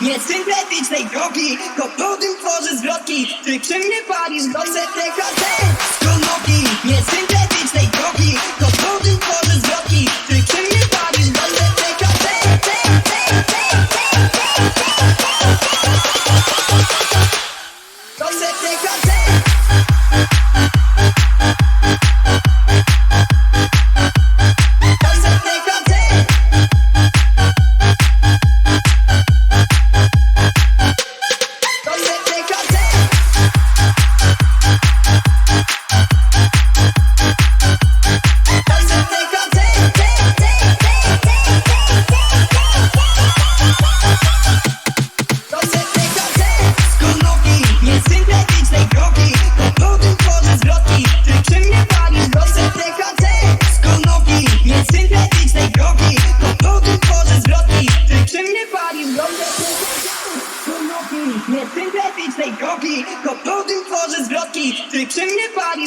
Nie syntetycznej drogi. To po tym tworzy zwrotki. Ty przy palisz Koncerty koncert z konopi Nie syntetycznej drogi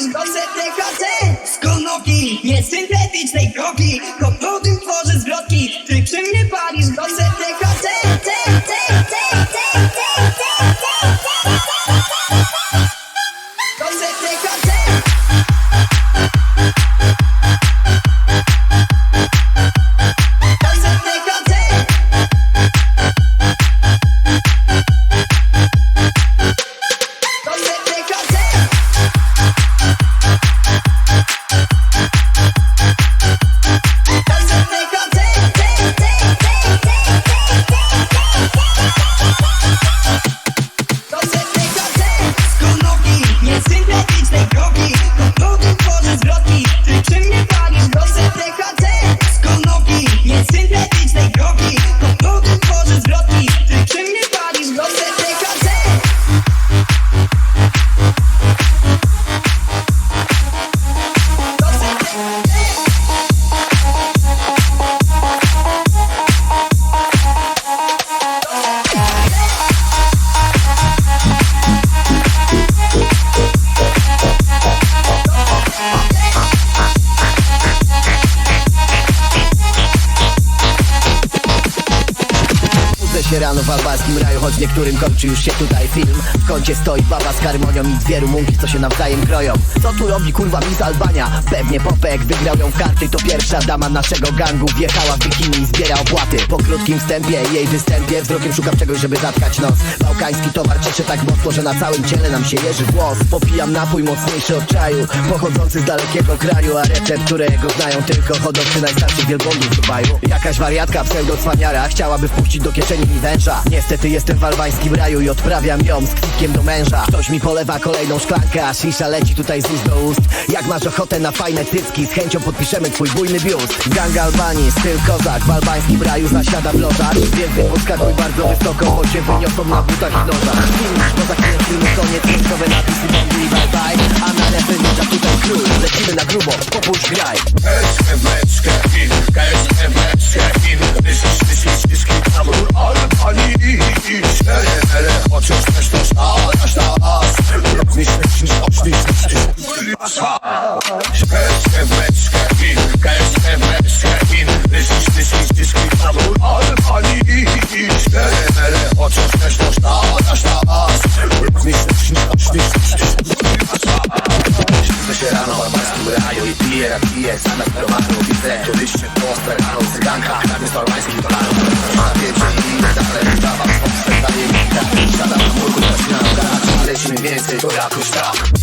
mnie palisz Koncerty Rano w albańskim raju, choć niektórym kończy już się tutaj film. W kącie stoi baba z harmonią i zwieru munki, co się nawzajem kroją. Co tu robi kurwa Miss Albania? Pewnie Popek wygrał ją w karty To pierwsza dama naszego gangu wjechała w bikini i zbiera opłaty. Po krótkim wstępie jej występie Wzrokiem szukam czegoś, żeby zatkać nos. Bałkański towar cieszy tak mocno, że na całym ciele nam się jeży włos Popijam napój mocniejszy od czaju Pochodzący z dalekiego kraju A recept, którego znają tylko hodowcy najstarszych wielbłądów w Dubaju. Jakaś wariatka pseudo-cwaniara Chciałaby wpuścić do kieszeni Niestety jestem w albańskim raju i odprawiam ją z kwitkiem do męża. Ktoś mi polewa kolejną szklankę, a shisha leci tutaj z ust do ust. Jak masz ochotę na fajne cycki, z chęcią podpiszemy twój bujny biust. Gang Albanii, styl kozak, w albańskim raju zasiada w lożach. Więc ty podskakuj bardzo wysoko, bo cię wyniosą na butach i nożach. Finisz, bo za chwilę filmu koniec, książkowe napisy, bomby i bye bye. A na refy tutaj król, lecimy na grubo, popuść graj. Beczkę, beczkę, in, Beczkę, beczkę, in, beczkę, beczkę, in Myślisz, myślisz, myślisz, amur, ale pani Cztery, cztery, chociaż też to nas Robisz, myślisz, myślisz, myślisz Budzę się rano w albańskim raju i piję, jak piję Zamiast jest albańskich dolarów Na pieprze i dalej Dawa Polsce daje mi tak Siadam na murku, zaczynam grać Lecimy więcej, to jakoś tak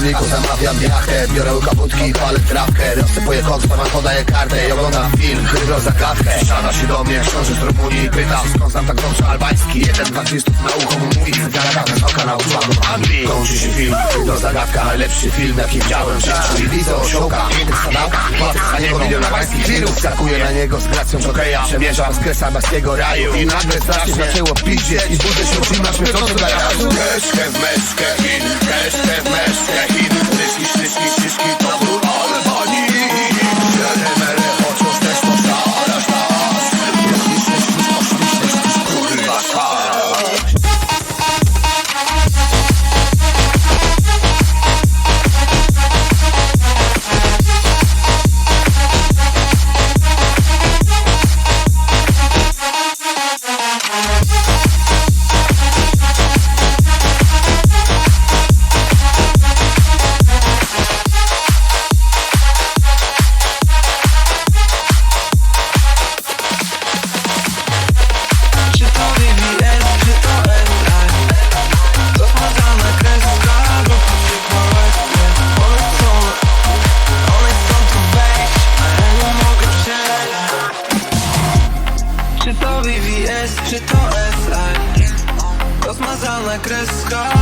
Na stoliku zamawiam jachtę Biorę kaputki i palę trawkę. Rozsypuję koks, barman podaje kartę I oglądam film, chyba za kawkę. Siada się do mnie książę z Rumunii pyta Skąd znam tak dobrze albański? Jeden, dwa, trzy, na ucho mówi gara, z oka na uszłagu Anglii Kończy się film, to zagadka. Najlepszy film jaki widziałem w życiu. I widzę osiołka, innych sadałka Patrzę na niego milion hawańskich tirów Skakuję na niego z gracją jokeja Przemierzam z kresa baskiego raju. I nagle strasznie zaczęło piździeć. I budzę się od zimna śmierdzącego garażu Keszkę w meszkę in, keszkę w meszkę in. Tyszki, tyszki, tyszki, to był like a sky